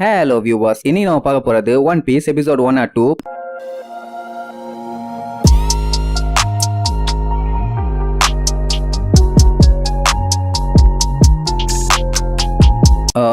Hello viewers இனி நம்ம பார்க்க போறது One Piece episode one or two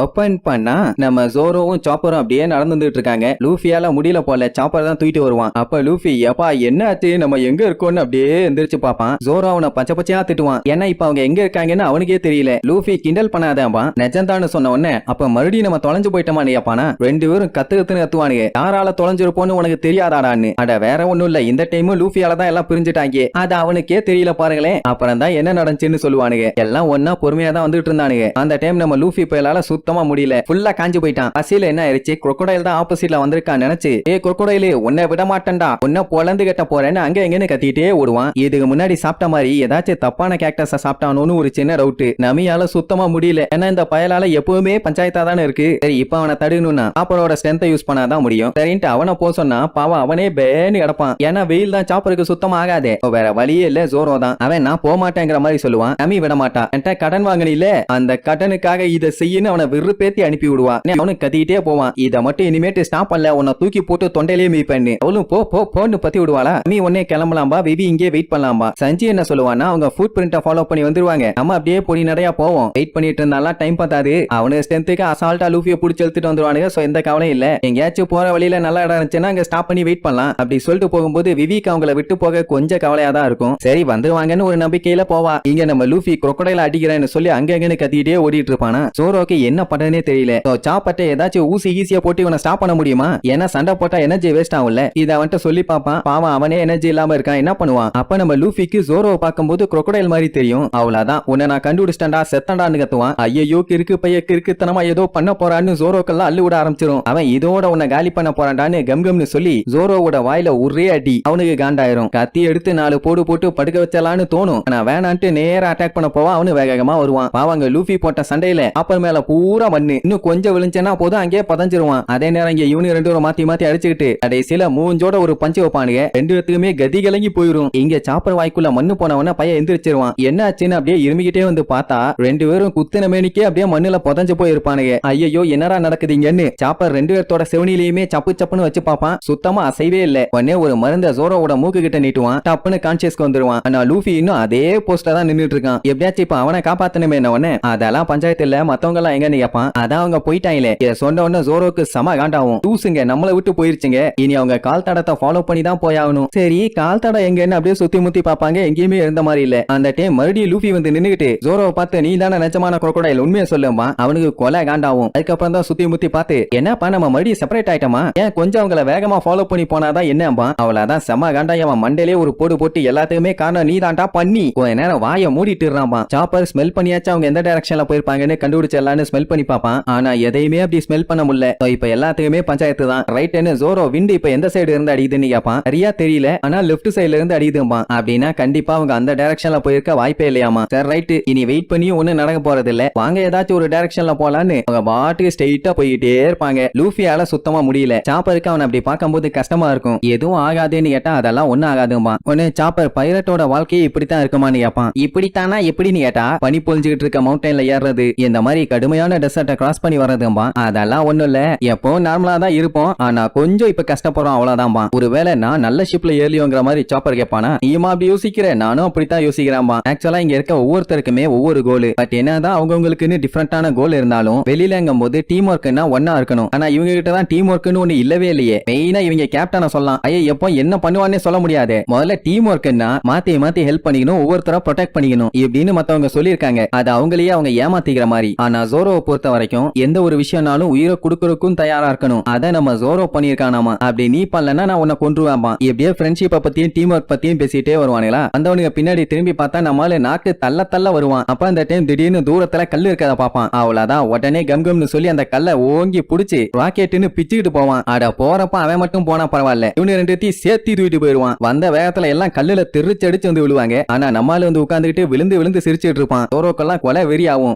open பண்ணா நம்ம ஜோரோவும் சாப்பரும் அப்படியே நடந்துட்டு இருக்காங்க. லூஃபியால முடியல போல சாப்பர் தான் தூக்கிட்டு வருவான். அப்ப லூஃபி எப்பா என்ன ஆச்சு? நம்ம எங்க இருக்கோம்னு அப்படியே எந்திரிச்சு பார்ப்பான். ஜோரோ அவனை பச்சை பச்சையா திட்டுவான். ஏன்னா இப்ப அவங்க எங்க இருக்காங்கன்னு அவனுக்கே தெரியல. லூஃபி கிண்டல் பண்ணாதான்பா நெஜந்தான்னு சொன்ன உடனே அப்ப மறுபடியும் நம்ம தொலைஞ்சு போயிட்டோமா நீப்பானா ரெண்டு பேரும் கத்து கத்துன்னு கத்துவானுங்க. யாரால தொலைஞ்சிருப்போம்னு உனக்கு தெரியாதாடான்னு? அட வேற ஒண்ணும் இல்ல. இந்த டைமும் லூஃபியால தான் எல்லாம் பிரிஞ்சுட்டாங்க. அது அவனுக்கே தெரியல பாருங்களேன். அப்புறம் தான் என்ன நடந்துச்சுன்னு சொல்லுவானுங்க. எல்லாம் ஒன்னா பொறுமையா தான் வந்துட்டு இருந்தானுங்க. அந்த டைம் நம்ம லூஃபி பயலால சுத்தமா முடியல. ஃபுல்லா காஞ்சு போயிட்டான். பசியில என்ன ஆயிடுச்சு crocodile தான் ஆப்போசிட்ல வந்திருக்கான் நினைச்சு ஏ crocodile உன்னை விட மாட்டேன்டா உன்ன பொழந்து கட்ட போறேன்னு அங்க எங்கன்னு கத்திட்டே ஓடுவான். இதுக்கு முன்னாடி சாப்பிட்ட மாதிரி ஏதாச்சும் தப்பான கேக்டஸ சாப்பிட்டானோன்னு ஒரு சின்ன டவுட் நமியால சுத்தமா முடியல. ஏன்னா இந்த பயலால எப்பவுமே பஞ்சாயத்தா தானே இருக்கு. சரி இப்ப அவனை தடுக்கணும்னா சாப்பரோட ஸ்ட்ரென்த்தை யூஸ் பண்ணாதான் முடியும். சரின்ட்டு அவனை போ சொன்னா பாவம் அவனே பேன்னு கிடப்பான். ஏன்னா வெயில் தான் சாப்பருக்கு சுத்தமா ஆகாதே. வேற வழியே இல்ல ஜோரோ தான். அவன் நான் போக மாட்டேங்கிற மாதிரி சொல்லுவான். நமி விட மாட்டான் என்கிட்ட கடன் வாங்கினில அந்த கடனுக்காக இதை செய்யன்னு அவனை விருப்பேத்தி அனுப்பி விடுவான் நீ அவனுக்கு கத்திக்கிட்டே போவான். இதை மட்டும் இனிமேட்டு ஸ்டாப் பண்ணல. உன்னை தூக்கி போட்டு தொண்டையிலேயே மீ பண்ணு அவளும் போ போ போன்னு பத்தி விடுவாளா நீ உன்னே கிளம்பலாம்பா விவி இங்கே வெயிட் பண்ணலாம்பா சஞ்சி என்ன சொல்லுவான்னா அவங்க ஃபுட் பிரிண்ட ஃபாலோ பண்ணி வந்துருவாங்க. நம்ம அப்படியே பொடி நிறைய போவோம். வெயிட் பண்ணிட்டு இருந்தாலும் டைம் பார்த்தாது அவனுக்கு ஸ்ட்ரென்த்துக்கு அசால்ட்டா லூஃபியை பிடிச்சி எடுத்துட்டு வந்துருவானுங்க. சோ எந்த கவலையும் இல்ல. எங்கேயாச்சும் போற வழியில நல்லா இடம் இருந்துச்சுன்னா அங்க ஸ்டாப் பண்ணி வெயிட் பண்ணலாம். அப்படி சொல்லிட்டு போகும்போது விவிக்கு அவங்கள விட்டு போக கொஞ்சம் கவலையா தான் இருக்கும். சரி வந்துருவாங்கன்னு ஒரு நம்பிக்கையில போவா. இங்க நம்ம லூஃபி குரொக்கடையில அடிக்கிறேன்னு சொல்லி அங்கங்கன்னு கத்திட்டே ஓடிட்டு இருப்பானா? சோரோக்கு என்ன பண்றதுனே தெரியல. சாப்பாட்டை ஏதாச்சும் ஊசி ஈஸியா போட்டு இவனை ஸ்டாப் பண்ண முடியுமா? ஏன்னா சண்டை போட்டா எனர்ஜி வேஸ்ட் ஆகும்ல. இத அவன்கிட்ட சொல்லி பாப்பான் பாவம் அவனே எனர்ஜி இல்லாம இருக்கான். என்ன பண்ணுவான்? அப்ப நம்ம லூஃபிக்கு ஜோரோவை பார்க்கும்போது crocodile மாதிரி தெரியும். அவ்வளவுதான். உன்னை நான் கண்டுபிடிச்சிட்டா செத்தண்டான்னு கத்துவான். ஐயோ கிறுக்கு பைய கிறுக்குத்தனமா ஏதோ பண்ண போறான்னு ஜோரோக்கெல்லாம் அள்ளு விட ஆரம்பிச்சிரும். அவன் இதோட உன்னை காலி பண்ண போறான்டான்னு கம்கம்னு சொல்லி ஜோரோவோட வாயில ஒரே அடி. அவனுக்கு காண்டாயிரும். கத்தி எடுத்து நாலு போடு போட்டு படுக்க வச்சலான்னு தோணும். ஆனா வேணான்ட்டு நேரா அட்டாக் பண்ண போவா. அவனு வேகமா வருவான். பாவங்க லூஃபி போட்ட சண்டையில அப்பர் மேல பூரா மண்ணு. இன்னும் கொஞ்சம் விழுந்துச்சுன்னா போதும் அங்கேயே பதஞ்சிருவான். அதே நேரம் இங்க இவனு ரெண்டு பேரும் மாத்தி மாத்தி அடிச்சுக்கிட்டு கடைசியில மூஞ்சோட ஒரு பஞ்சு வைப்பானுங்க. ரெண்டு பேத்துக்குமே கதி கலங்கி போயிரும். இங்க சாப்பர் வாய்க்குள்ள மண்ணு போனவன பையன் எந்திரிச்சிருவான். என்ன ஆச்சுன்னு அப்படியே இருமிக்கிட்டே வந்து பார்த்தா ரெண்டு பேரும் குத்தின மேனிக்கே அப்படியே மண்ணுல புதஞ்சு போயிருப்பானுங்க. ஐயோ என்னடா நடக்குதுங்கன்னு. சாப்பர் ரெண்டு பேர்த்தோட செவனிலையுமே சப்பு சப்புன்னு வச்சு பார்ப்பான். சுத்தமா அசைவே இல்ல. உடனே ஒரு மருந்த ஜோரோவோட மூக்கு கிட்ட நீட்டுவான். டப்புன்னு கான்சியஸ்க்கு வந்துருவான். ஆனா லூஃபி இன்னும் அதே போஸ்ட்ல தான் நின்னுட்டு இருக்கான். எப்படியாச்சும் இப்ப அவனை காப்பாத்தணுமே என்ன உடனே அதெல்லாம் பஞ்சாயத்து இல்ல. மத்தவங்க எல்லாம் எங்கன்னு கேட்பான் அதான் அவங்க போயிட்டாங்களே. சொன்ன உடனே ஜோரோக்கு சம காண்டாவும் தூசுங்க நம்மள விட்டு போயிருச்சுங்க. இனி அவங்க கால் தடத்தை ஃபாலோ பண்ணி தான் போயாகணும். சரி கால் தடம் எங்கன்னு அப்படியே சுத்தி முத்தி பாப்பாங்க எங்கேயுமே இருந்த மாதிரி இல்ல. அந்த டைம் மறுபடியும் லூஃபி வந்து நின்னுகிட்டு ஜோரோவை பார்த்து நீ தானே நிஜமான crocodile உண்மையை சொல்லுமா அவனுக்கு கொலை காண்டாவும் அதுக்கப்புறம் தான் சுத்தி முத்தி பார்த்து என்னப்பா நம்ம மறுபடியும் செப்பரேட் ஆயிட்டோமா? ஏன் கொஞ்சம் அவங்கள வேகமா ஃபாலோ பண்ணி போனாதான் என்னப்பா அவளாதான் செம காண்டா அவன் மண்டலே ஒரு போடு போட்டு எல்லாத்துக்குமே காரணம் நீ தான்டா பண்ணி. கொஞ்ச நேரம் வாயை மூடிட்டு இருந்தான் சாப்பர் ஸ்மெல் பண்ணியாச்சும் அவங்க எந்த டைரக்ஷன்ல போயிருப்பாங்கன்னு கண்டுபிடிச்ச எல்லாம் ஸ்மெல் பண்ணி பார்ப்பான். ஆனா எதையுமே அப்படி ஸ்மெல் பண்ண முடியல. இப்ப எல்லாத்துக்குமே பஞ்சாயத்து தான். ரைட்னு ஜோரோ விண்டு இப்ப எந்த சைடு இருந்து அடிக்குதுன்னு கேட்பான் சரியா தெரியல. ஆனா லெஃப்ட் சைடுல இருந்து அடிக்குதும்பான். அப்படின்னா கண்டிப்பா அவங்க அந்த டைரக்ஷன்ல போயிருக்க வாய்ப்பே இல்லையாமா சார் ரைட் இனி வெயிட் பண்ணி ஒன்னும் நடக்க போறது இல்ல. வாங்க ஏதாச்சும் ஒரு டைரக்ஷன்ல போலான்னு அவங்க பாட்டுக்கு ஸ்ட்ரெயிட்டா போயிட்டே இருப்பாங்க. லூஃபியால சுத்தமா முடியல. சாப்பருக்கு அவன் அப்படி பார்க்கும்போது கஷ்டமா இருக்கும். எதுவும் ஆகாதுன்னு கேட்டா அதெல்லாம் ஒண்ணும் ஆகாதுமா ஒன்னு சாப்பர் பைலட்டோட வாழ்க்கையே இப்படித்தான் இருக்குமான்னு கேட்பான் இப்படித்தானா எப்படின்னு கேட்டா பனி பொழிஞ்சுகிட்டு இருக்க மவுண்டைன்ல ஏறுறது இந்த மாதிரி கடுமையான டெசர்ட்டை கிராஸ் பண்ணி வர்றதும்பா. அதெல்லாம் ஒண்ணும் இல்ல எப்போ நார்மலா தான் இருப்போம். ஆனா கொஞ்சம் இப்ப கஷ்டப்படுறோம். அவ்வளவுதான்பா. ஒருவேளை நான் நல்ல ஷிப்ல ஏறியோங்கிற மாதிரி சாப்பர் கேட்பானா? நீமா அப்படி யோசிக்கிற? நானும் அப்படித்தான் யோசிக்கிறேன்பா. ஆக்சுவலா இங்க இருக்க ஒவ்வொருத்தருக்குமே ஒவ்வொரு கோல் பட் என்னதான் அவங்கவுங்களுக்குன்னு டிஃப்ரெண்டான கோல் இருந்தாலும் வெளியிலங்கும் போது டீம் ஒர்க்னா ஒன்னா இருக்கணும். ஆனா இவங்க கிட்ட தான் டீம் ஒர்க்னு ஒண்ணு இல்லவே இல்லையே. மெயினா இவங்க கேப்டனை சொல்லலாம். ஐயா எப்போ என்ன பண்ணுவானே சொல்ல முடியாது. முதல்ல டீம் ஒர்க்னா மாத்தி மாத்தி ஹெல்ப் பண்ணிக்கணும். ஒவ்வொருத்தரா ப்ரொடெக்ட் பண்ணிக்கணும். இப்படின்னு மத்தவங்க சொல்லியிருக்காங்க. அது அவங்களையே அவங்க ஏமாத்திக்கிற மாதிரி. ஆனா ஜோரோவை பொறுத்த வரைக்கும் எந்த ஒரு விஷயம்னாலும் உயிரை கொடுக்கறதுக்கும் தயாரா இருக்கணும். அதை நம்ம ஜோரோ பண்ணியிருக்கானாமா? அப்படி நீ பண்ணலன்னா நான் உன்னை கொன்றுவேன்பா எப்படியே ஃப்ரெண்ட்ஷிப்பை பத்தியும் டீம் ஒர்க் பத்தியும் பேசிட்டே வருவானுங்களா? அந்தவனுக்கு பின்னாடி திரும்பி பார்த்தா நம்மளால நாக்கு தள்ள தள்ள வருவான். அப்ப அந்த டைம் திடீர்னு தூரத்துல கல் இருக்கத பாப்பான் அவ்வளவுதான். உடனே கம்கம்னு சொல்லி அந்த கல்லை ஓங்கி புடிச்சு ராக்கெட்டுன்னு பிச்சுக்கிட்டு போவான். அட போறப்ப அவன் மட்டும் போனா பரவாயில்ல. இவனு ரெண்டுத்தையும் சேர்த்து தூக்கிட்டு போயிருவான் வந்த வேகத்துல எல்லாம் கல்லுல திருச்சடிச்சு வந்து விழுவாங்க. ஆனா நம்மால வந்து உட்காந்துக்கிட்டு விழுந்து விழுந்து சிரிச்சிட்டு இருப்பான். தோரோக்கெல்லாம் கொலை வெறி ஆகும்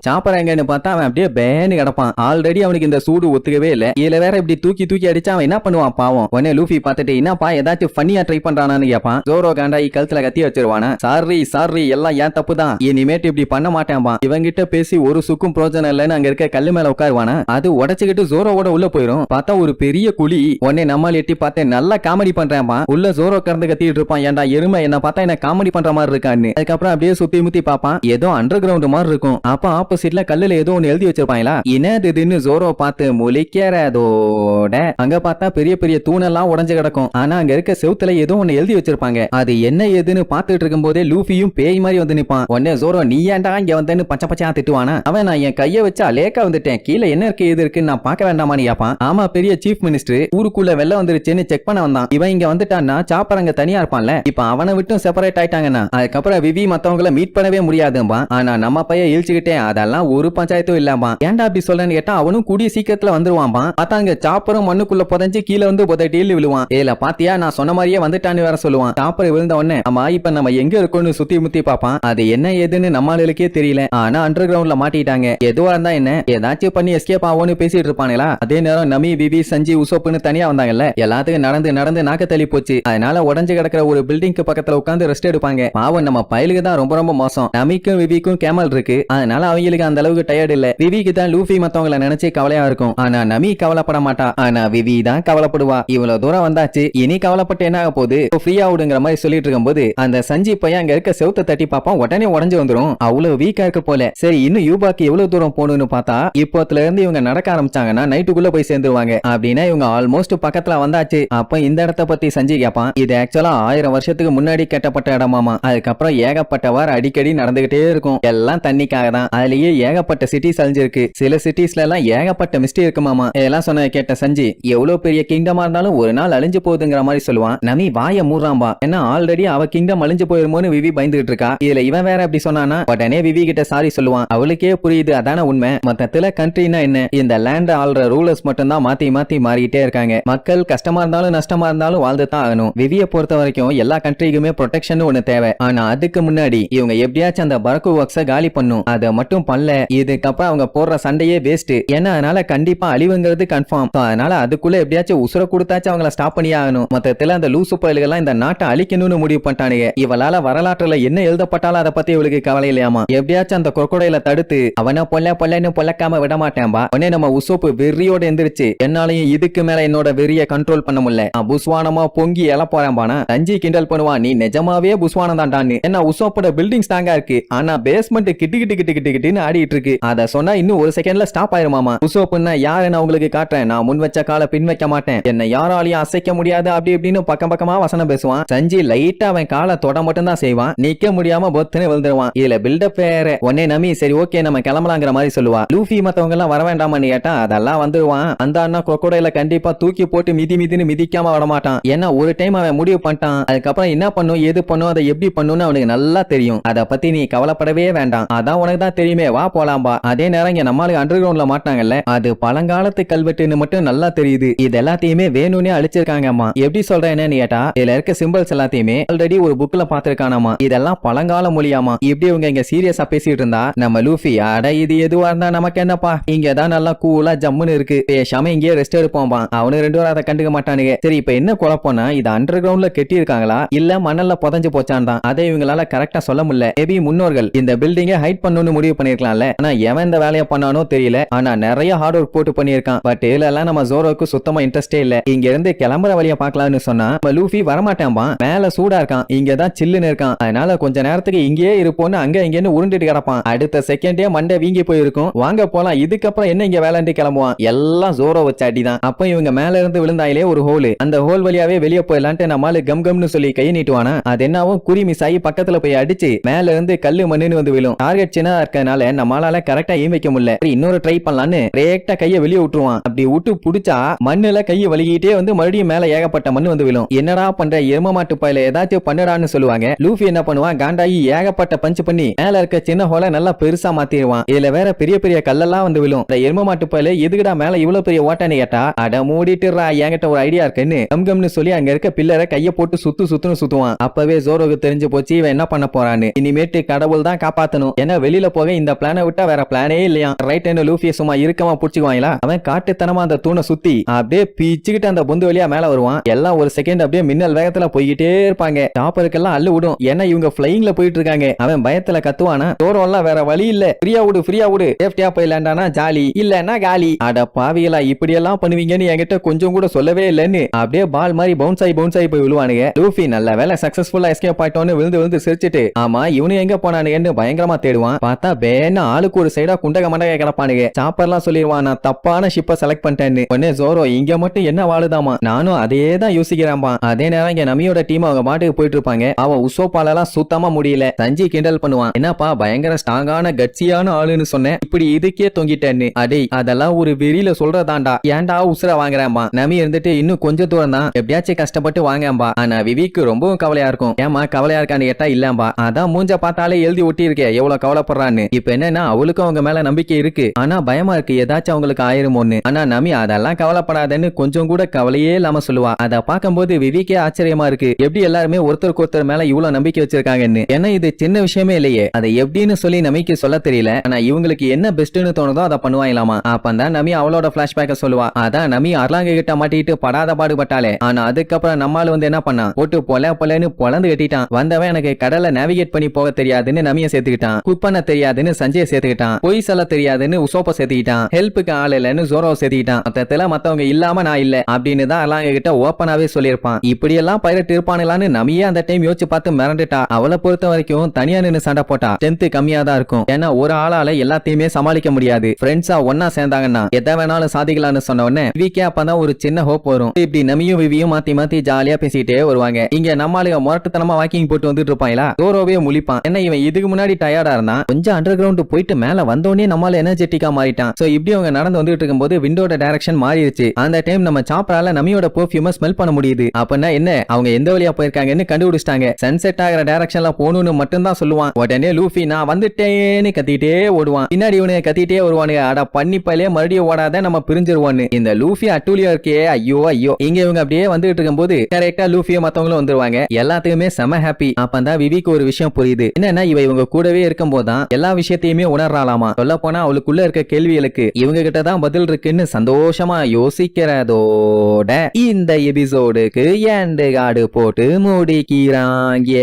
பார்த்தா அவன் அப்படியே பேனு கிடப்பான். ஆல்ரெடி அவனுக்கு இந்த சூடு ஒத்துக்கவே இல்ல. இதுல வேற இப்படி தூக்கி தூக்கி அடிச்சா அவன் என்ன பண்ணுவான் பாவம். உடனே லூஃபி பார்த்துட்டு என்னப்பா ஏதாச்சும் ஃபன்னியா ட்ரை பண்றானான்னு கேட்பான் ஜோரோ காண்டாயி கழுத்துல கத்தி வச்சிருவானா? சாரி சாரி எல்லாம் ஏன் தப்பு தான். இனிமேட்டு இப்படி பண்ண மாட்டேன்பா இவங்கிட்ட பேசி ஒரு சுக்கும் பிரோஜனம் இல்லைன்னு அங்க இருக்க கல்லு மேல உட்காருவானா? அது உடச்சுக்கிட்டு ஜோரோவோட உள்ள போயிரும். பார்த்தா ஒரு பெரிய குழி. உடனே நம்மால் எட்டி பார்த்தேன் நல்லா காமெடி பண்றேன்பா உள்ள ஜோரோ கறந்து கத்திட்டு இருப்பான். ஏன்டா எருமை என்ன பார்த்தா என்ன காமெடி பண்ற மாதிரி இருக்கான்னு. அதுக்கப்புறம் அப்படியே சுத்தி முத்தி பாப்பான் ஏதோ அண்டர் கிரவுண்ட் மாதிரி இருக்கும். அப்ப ஆப்போசிட்ல கல்லுல ஏதோ ஒன்னு எழுதி வச்சிருப்பாங்களா என்னது இதுன்னு ஜோரோ பார்த்து முழிக்கிறதோட அங்க பார்த்தா பெரிய பெரிய தூணெல்லாம் உடைஞ்சு கிடக்கும். ஆனா அங்க இருக்க செவுத்துல ஏதோ ஒன்னு எழுதி வச்சிருப்பாங்க. அது என்ன ஏதுன்னு பார்த்துட்டு இருக்கும் போதே லூஃபியும் பேய் மாதிரி வந்து நிப்பான். உடனே ஜோரோ நீ ஏன்டா இங்க வந்தேன்னு பச்சை பச்சையா திட்டுவானா? அவன் நான் என் கையை வச்சா லேக்கா வந்துட்டேன். கீழே என்ன இருக்கு எது இருக்குன்னு நான் பார்க்க வேண்டாமான்னு கேப்பான். ஆமா பெரிய சீஃப் மினிஸ்டர் ஊருக்குள்ள வெள்ளம் வந்துருச்சுன்னு செக் பண்ண வந்தான். இவன் இங்க வந்துட்டான்னா சாப்பர் அங்க தனியா இருப்பான்ல. இப்ப அவனை விட்டும் செப்பரேட் ஆயிட்டாங்கன்னா அதுக்கப்புறம் விவி மத்தவங்களை மீட் பண்ணவே முடியாதும்பா ஆனா நம்ம பையன் இழிச்சுக்கிட்டே அதெல்லாம் ஒரு பஞ்சாயத்தும் இல்லாம ஏன்டா அப்படி சொல்றேன்னு கேட்டா அவனும் கூடிய சீக்கிரத்துல வந்துருவான் பார்த்தாங்க சாப்பரும் மண்ணுக்குள்ள புதஞ்சு கீழே வந்து புதட்டியில் விழுவான். ஏல பாத்தியா? நான் சொன்ன மாதிரியே வந்துட்டான்னு வேற சொல்லுவான். சாப்பர் விழுந்த உடனே ஆமா இப்ப நம்ம எங்க இருக்கோம்னு சுத்தி முத்தி பார்ப்பான். அது என்ன ஏதுன்னு நம்மளுக்கே தெரியல. ஆனா அண்டர் கிரவுண்ட்ல மாட்டிட்டாங்க எதுவா இருந்தா என்ன? ஏதாச்சும் பண்ணி எஸ்கேப் ஆகும்னு பேசிட்டு இருப்பானுங்களா? அதே நேரம் நமி பிபி சஞ்சி உசோப்புன்னு தனியா வந்தாங்கல்ல? எல்லாத்துக்கும் நடந்து நடந்து நாக்க தள்ளி போச்சு. அதனால உடஞ்சு கிடக்கிற ஒரு பில்டிங்க்கு பக்கத்துல உட்காந்து ரெஸ்ட் எடுப்பாங்க. பாவம் நம்ம பயலுக்கு தான் ரொம்ப ரொம்ப மோசம். நமிக்கும் விவிக்கும் கேமல் இருக்கு. அதனால அவங்களுக்கு அந்த அளவுக்கு டயர்ட் இல்ல. விவிக்கு தான் லூஃபி மத்தவங்கள நினைச்சு கவலையா இருக்கும். ஆனா நமி கவலைப்பட மாட்டா. ஆனா விவி தான் கவலைப்படுவா. இவ்வளவு தூரம் வந்தாச்சு. இனி கவலைப்பட்டு என்ன ஆக போகுது? ஃப்ரீயா விடுங்கிற மாதிரி சொல்லிட்டு இருக்கும்போது அந்த சஞ்சி பையன் அங்க இருக்க செவுத்த தட்டி பார்ப்பான். உடனே உடஞ்சு வந்துரும். அவ்வளவு வீக்கா இருக்கு போல. சரி இன்னும் யூபாக்கு எவ்வளவு தூரம் போகணும்னு பார்த்தா இப்போத்துல இருந்து இவங்க நடக்க ஆரம்பிச்சாங்கன்னா நைட்டுக்குள்ள போய் சேர்ந்துருவாங்க. அப்படின்னா இவங்க ஆல்மோஸ்ட் பக்கத்துல வந்தாச்சு. அப்ப இந்த இடத்த பத்தி சஞ்சி கேட்பான் இது ஆக்சுவலா ஆயிரம் வருஷத்துக்கு முன்னாடி கட்டப்பட்ட இடமாமா அதுக்கப்புறம் ஏகப்பட்டவாறு அடிக்கடி நடந்துகிட்டே இருக்கும். எல்லாம் தண்ணிக்காக தான். அதுலயே ஏகப்பட்ட சிட்டி சிட்டிஸ் இருக்கு. சில சிட்டிஸ்ல எல்லாம் ஏகப்பட்ட மிஸ்டேக் இருக்குமாமா இதெல்லாம் சொன்ன கேட்ட சஞ்சி எவ்வளவு பெரிய கிங்டமா இருந்தாலும் ஒரு நாள் அழிஞ்சு போகுதுங்கிற மாதிரி சொல்லுவான். நமி வாய மூடுறாம்பா. ஏன்னா ஆல்ரெடி அவ கிங்டம் அழிஞ்சு போயிருமோன்னு விவி பயந்துகிட்டு இருக்கா. இதுல இவன் வேற அப்படி சொன்னானா உடனே விவி கிட்ட சாரி சொல்லுவான். அவளுக்கே புரியுது அதான உண்மை. மொத்தத்துல கண்ட்ரினா என்ன? இந்த லேண்ட் ஆள்ற ரூலர்ஸ் மட்டும் தான் மாத்தி மாத்தி மாறிட்டே இருக்காங்க. மக்கள் கஷ்டமா இருந்தாலும் நஷ்டமா இருந்தாலும் வாழ்ந்து தான் ஆகணும். விவிய பொறுத்த வரைக்கும் எல்லா கண்ட்ரிக்குமே ப்ரொடெக்ஷன் ஒண்ணு தேவை. ஆனா அதுக்கு முன்னாடி இவங்க எப்படியாச்சும் அந்த பரக்கு ஒர்க்ஸ காலி பண்ணும். அதை மட்டும் பண்ணல. இதுக்கப்புறம் அவங்க போடுற சண்டையே வேஸ்ட் ஏன்னா அதனால கண்டிப்பா அழிவுங்கிறது கன்ஃபார்ம் அதனால அதுக்குள்ள எப்படியாச்சும் உசுர கொடுத்தாச்சும் அவங்கள ஸ்டாப் பண்ணி ஆகணும். மொத்தத்துல அந்த லூசு பயல்கள்லாம் இந்த நாட்டை அழிக்கணும்னு முடிவு பண்ணிட்டானுங்க. இவளால வரலாற்றுல என்ன எழுதப்பட்டாலும் அதை பத்தி இவளுக்கு கவலை இல்லையாமா? எப்படியாச்சும் அந்த கொக்கோடையில தடுத்து அவனை பொல்ல பொல்லன்னு பொல்லக்காம விட மாட்டேன்பா. உடனே நம்ம உசோப்பு வெறியோட எந்திரிச்சு என்னாலையும் இதுக்கு மேல என்னோட வெறிய கண்ட்ரோல் பண்ண முடியல. நான் புஸ்வானமா பொங்கி எல போறேன்பானா? தஞ்சி கிண்டல் பண்ணுவான் நீ நிஜமாவே புஸ்வானம் தான்டான்னு என்ன உசோப்போட பில்டிங் தாங்க இருக்கு. ஆனா பேஸ்மெண்ட் கிட்டு கிட்டு கிட்டு கிட்டு கிட்டுன்னு ஆடிட்டு இருக்கு. அத சொன்னா இன்னும் ஒரு செகண்ட்ல ஸ்டாப் ஆயிருமாமா உசோப்புன்னா யாரு நான் உங்களுக்கு காட்டுறேன். நான் முன் வச்ச காலை பின் வைக்க மாட்டேன். என்ன யாராலையும் அசைக்க முடியாது அப்படி இப்படின்னு பக்கம் பக்கமா வசனம் பேசுவான். சஞ்சி லைட்டா அவன் காலை தொட மட்டும் தான் செய்வான். நிக்க முடியாம பொத்துன்னு விழுந்துருவான். இதுல பில்டப் வேற. உடனே நமி சரி ஓகே நம்ம கிளம்பலாங்கிற மாதிரி சொல்லுவா. லூஃபி மத்தவங்க எல்லாம் வர வேண்டாமான்னு கேட்டா அதெல்லாம் வந்துருவான். அந்த அண்ணா crocodile கண்டிப்பா தூக்கி போட்டு மிதி மிதின்னு மிதிக்காம விட மாட்டான். ஏன்னா ஒரு டைம் அவன் முடிவு பண்ணிட்டான். அதுக்கப்புறம் என்ன பண்ணும் எது பண்ணும் அதை எப்படி பண்ணும்னு அவனுக்கு நல்லா தெரியும். அதை பத்தி நீ கவலைப்படவே வேண்டாம். அதான் உனக்கு தான் தெரியுமே. வா போலாம்பா. அதே நேரம் இங்க நம்மளுக்கு அண்டர் கிரவுண்ட்ல மாட்டாங்கல்ல அது பழங்காலத்து கல்வெட்டுன்னு மட்டும் நல்லா தெரியுது. இது எல்லாத்தையுமே வேணும்னே அழிச்சிருக்காங்கம்மா. எப்படி சொல்றேன்னு கேட்டா இதுல இருக்க சிம்பிள்ஸ் எல்லாத்தையுமே ஆல்ரெடி ஒரு புக்ல பாத்திருக்கானாமா இதெல்லாம் பழங்கால மொழியாமா இப்படி இவங்க இங்க சீரியஸா பேசிட்டு இருந்தா நம்ம லூஃபி அட இது எதுவா இருந்தா நமக்கு என்னப்பா? இங்க தான் நல்லா கூலா ஜம்முன்னு இருக்கு. பேசாம இங்கேயே ரெஸ்ட் எடுப்போம்பா அவனு ரெண்டு பேரும் அதை கண்டுக்க மாட்டானுங்க. சரி இப்ப என்ன குழப்பம்னா இது அண்டர் கிரவுண்ட்ல கெட்டி இருக்காங்களா இல்ல மணல்ல புதஞ்சு போச்சான் தான். அதை இவங்களால கரெக்டா சொல்ல முடியல. மேபி முன்னோர்கள் இந்த பில்டிங்கை ஹைட் பண்ணணும்னு முடிவு பண்ணிருக்கலாம்ல ஆனா எவன் இந்த வேலையை பண்ணானோ தெரியல. ஆனா நிறைய ஹார்ட் ஒர்க் போட்டு பண்ணியிருக்கான். பட் இதுல நம்ம ஜோரோக்கு சுத்தமா இன்ட்ரெஸ்டே இல்ல. இங்க இருந்து கிளம்புற வழியை பாக்கலாம்னு சொன்னா நம்ம லூஃபி வரமாட்டான்பா மேல சூடா இருக்கான். இங்க தான் சில்லுன்னு இருக்கான். அதனால கொஞ்ச நேரத்துக்கு இங்கேயே இருப்போம்னு அங்க இங்கன்னு உருண்டுட்டு கிடப்பான். அடுத்த செகண்டே மண்டை வீங்கி போயிருக்கும். வாங்க போலாம். இதுக்கப்புறம் என்ன இங்க வேலைன்ட்டு கிளம்புவான். எல்லாம் ஜோரோ வச்ச அடிதான் அப்ப இவங்க மேல இருந்து விழுந்தாயிலே ஒரு ஹோல் அந்த ஹோல் வழியாவே வெளியே போயிடலான்ட்டு நம்மால கம் கம்னு சொல்லி கை நீட்டுவானா? அது என்னவும் குறி மிஸ் ஆகி பக்கத்துல போய் அடிச்சு மேல இருந்து கல்லு மண்ணுன்னு வந்து விழும். டார்கெட் சின்ன இருக்கனால நம்மளால கரெக்டா ஏம் வைக்க முடியல. சரி, இன்னொரு ட்ரை பண்ணலான்னு ரேக்டா கைய வெளியே விட்டுருவான். அப்படி விட்டு புடிச்சா மண்ணுல கைய வலிக்கிட்டே வந்து மறுபடியும் மேல ஏகப்பட்ட மண்ணு வந்து விழும். என்னடா பண்ற எரும மாட்டு பாயில ஏதாச்சும் பண்ணுடான்னு சொல்லுவாங்க. லூஃபி என்ன பண்ணுவான்? காண்டாயி ஏகப்பட்ட பஞ்ச் பண்ணி மேல இருக்க சின்ன ஹோலை நல்லா பெருசா மாத்திடுவான். இதுல வேற பெரிய பெரிய கல்லெல்லாம் வந்து விழும். இந்த எரும மாட்டு பாயில எதுக்குடா மேல இவ்வளவு பெரிய ஓட்டான்னு கேட்டா அட மூடிட்டுறா என்கிட்ட ஒரு ஐடியா இருக்குன்னு கம் கம்னு சொல்லி அங்க இருக்க பில்லரை கைய போட்டு சுத்து சுத்துன்னு சுத்துவான். அப்பவே ஜோரோக்கு தெரிஞ்சு போச்சு இவன் என்ன பண்ண போறான்னு. இனிமேட்டு கடவுள் தான் காப்பாத்தணும். ஏன்னா வெளியில போக இந்த பிளானை விட்டா வேற பிளானே இல்லையா. ரைட் ஹேண்ட் லூஃபியை சும்மா இருக்கமா புடிச்சுக்குவாங்களா? அவன் காட்டுத்தனமா அந்த தூணை சுத்தி அப்படியே பிச்சுக்கிட்டு அந்த பொந்து வழியா மேல வருவான். எல்லாம் ஒரு செகண்ட் அப்படியே மின்னல் வேகத்துல போய்கிட்டே இருப்பாங்க. டாப்பருக்கெல்லாம் அள்ளு விடும் ஏன்னா இவங்க பிளைங்ல போயிட்டு இருக்காங்க. அவன் பயத்துல கத்துவானா? தோரம் எல்லாம் வேற வழி இல்ல. ஃப்ரீயா விடு ஃப்ரீயா விடு. சேஃப்டியா போயிலாண்டானா ஜாலி. இல்லன்னா காலி. அட பாவிகளா இப்படி எல்லாம் பண்ணுவீங்கன்னு என்கிட்ட கொஞ்சம் கூட சொல்லவே இல்லைன்னு. அப்படியே பால் மாதிரி பவுன்ஸ் ஆகி பவுன்ஸ் ஆகி போய் விழுவானுங்க. லூஃபி நல்ல வேலை சக்சஸ்ஃபுல்லா எஸ்கேப் ஆயிட்டோன்னு விழுந்து விழுந்து சிரிச்சிட்டு ஆமா இவனு எங்க போனானுன்னு பயங்கரமா தேடுவான். பார்த்தா வேணா ஆளுக்கு ஒரு சைடா குண்ட மண்டக கிடப்பானுங்க. சாப்பர்லாம் சொல்லிடுவான் நான் தப்பான ஷிப்பை செலக்ட் பண்ணிட்டேன்னு. உடனே ஜோரோ இங்க மட்டும் என்ன வாழுதாமா நானும் அதே தான் யோசிக்கிறேன்பா அதே நேரம் இங்க நமியோட டீம் அவங்க பாட்டுக்கு போயிட்டு இருப்பாங்க அவன் உசோப்பால எல்லாம் சுத்தமா முடியல. சஞ்சி கிண்டல் பண்ணுவான். என்னப்பா பயங்கர ஸ்ட்ராங்கான கட்சியான ஆளுன்னு சொன்னேன். இப்படி இதுக்கே தொங்கிட்டேன்னு. அடே அதெல்லாம் ஒரு வெறியில சொல்றதாண்டா ஏன்டா உசுர வாங்குறேன்பா நமி இருந்துட்டு இன்னும் கொஞ்சம் தூரம் தான். எப்படியாச்சும் கஷ்டப்பட்டு வாங்கம்பா ஆனா விவிக்கு ரொம்பவும் கவலையா இருக்கும். ஏமா கவலையா இருக்கான்னு கேட்டா இல்லம்பா அதான் மூஞ்ச பார்த்தாலே எழுதி ஒட்டி இருக்கே எவ்வளவு கவலைப்படுறான்னு. இப்ப என்னன்னா அவளுக்கும் அவங்க மேல நம்பிக்கை இருக்கு. ஆனா பயமா இருக்கு. ஏதாச்சும் அவங்களுக்கு ஆயிருமோன்னு. ஆனா நமி அதெல்லாம் கவலைப்படாதன்னு கொஞ்சம் கூட கவலையே இல்லாம சொல்லுவா. அத பார்க்கும்போது விவேக்கே ஆச்சரியமா இருக்கு. எப்படி எல்லாருமே ஒருத்தருக்கு ஒருத்தர் மேல இவ்வளவு நம்பிக்கை வச்சிருக்காங்கன்னு. ஏன்னா இது சின்ன விஷயமே இல்லையே. அதை எப்படின்னு சொல்லி நமிக்கு சொல்ல தெரியல. ஆனா இவங்களுக்கு என்ன பெஸ்ட்னு தோணுதோ அதை பண்ணுவாங்களாமா. அப்பந்தான் நமி அவளோட பிளாஷ்பேக்க சொல்லுவா. அதான் நமி அர்லாங்க கிட்ட மாட்டிட்டு படாத பாடுபட்டாலே ஆனா அதுக்கப்புறம் நம்மால வந்து என்ன பண்ணான் போட்டு பொல பொலன்னு பொலந்து கட்டிட்டான். வந்தவன் எனக்கு கடலை நேவிகேட் பண்ணி போக தெரியாதுன்னு நமிய சேர்த்துக்கிட்டான். குக் பண்ண தெரியாதுன்னு சஞ்சய சேர்த்துக்கிட்டான். பொய் சொல்ல தெரியாதுன்னு உசோப்ப சேர்த்திக்கிட்டான் ஹெல்ப்புக்கு ஆள் இல்லைன்னு ஜோரோ சேர்த்திக்கிட்டான் மொத்தத்துல மத்தவங்க இல்லாம நான் இல்ல அப்படின்னு தான் அர்லாங்க கிட்ட ஓப்பனாவே சொல்லியிருப்பான். இப்படி எல்லாம் பைரட் இருப்பானுலான்னு நமியே அந்த டைம் யோசிச்சு பார்த்து மிரண்டுட்டா. அவளை பொறுத்த வரைக்கும் தனியா நின்னு சண்டை போட்டா. ஸ்ட்ரென்த் கம்மியா தான் இருக்கும். ஏன்னா ஒரு ஆளால எல்லாத்தையுமே சமாளிக்க முடியாது. ஃப்ரெண்ட்ஸா ஒன்னா சேர்ந்தாங்கன்னா எதை வேணாலும் சாதிக்கலாம்னு சொன்ன உடனே விவிக்கே அப்பதான் ஒரு சின்ன ஹோப் வரும். இப்படி நமியும் விவியும் மாத்தி மாத்தி ஜாலியா பேசிட்டே வருவாங்க. இங்க நம்மளுக்கு முரட்டுத்தனமா வாக்கிங் போட்டு வந்துட்டு இருப்பாங்களா? தோரோவே முழிப்பான். என்ன இவன் இதுக்கு முன்னாடி டயர்டா இருந்தான்? கொஞ்சம் அண்டர் கிரவுண்ட் போயிட்டு மேல வந்தோடனே நம்மால எனர்ஜெட்டிக்கா மாறிட்டான். சோ இப்படி அவங்க நடந்து வந்துட்டு இருக்கும்போது விண்டோட டைரக்ஷன் மாறிடுச்சு. அந்த டைம் நம்ம சாப்பிடால நமியோட பெர்ஃபியூம ஸ்மெல் பண்ண முடியுது. அப்படின்னா என்ன? அவங்க எந்த வழியா போயிருக்காங்கன்னு கண்டுபிடிச்சிட்டாங்க. சன்செட் ஆகிற டைரக்ஷன்ல போகணும்னு மட்டும்தான் சொல்லுவான். உடனே லூஃபி நான் வந்துட்டேன்னு கத்திட்டே ஓடுவான். பின்னாடி இவனுங்க கத்திட்டே வருவானுங்க. அட பண்ணி மறுபடியும் ஓடாத நம்ம பிரிஞ்சிருவோன்னு. இந்த லூஃபி அட்டூலியா இருக்கே. ஐயோ ஐயோ. இங்க இவங்க அப்படியே வந்துட்டு இருக்கும்போது கரெக்டா லூஃபியும் மத்தவங்களும் வந்துருவாங்க. எல்லாத்துக்குமே செம ஹாப்பி அப்பதான் விவிக்கு ஒரு விஷயம் புரியுது. என்னன்னா இவ இவங்க கூடவே இருக்கும் போதுதான் எல்லா விஷயத்தையுமே உணர்றாளாமா? சொல்ல போனா அவளுக்குள்ள இருக்க கேள்விகளுக்கு இவங்க கிட்ட தான் பதில் இருக்குன்னு சந்தோஷமா யோசிக்கிறதோட இந்த எபிசோடுக்கு ஏண்டு காடு போட்டு முடிக்கிறாங்க.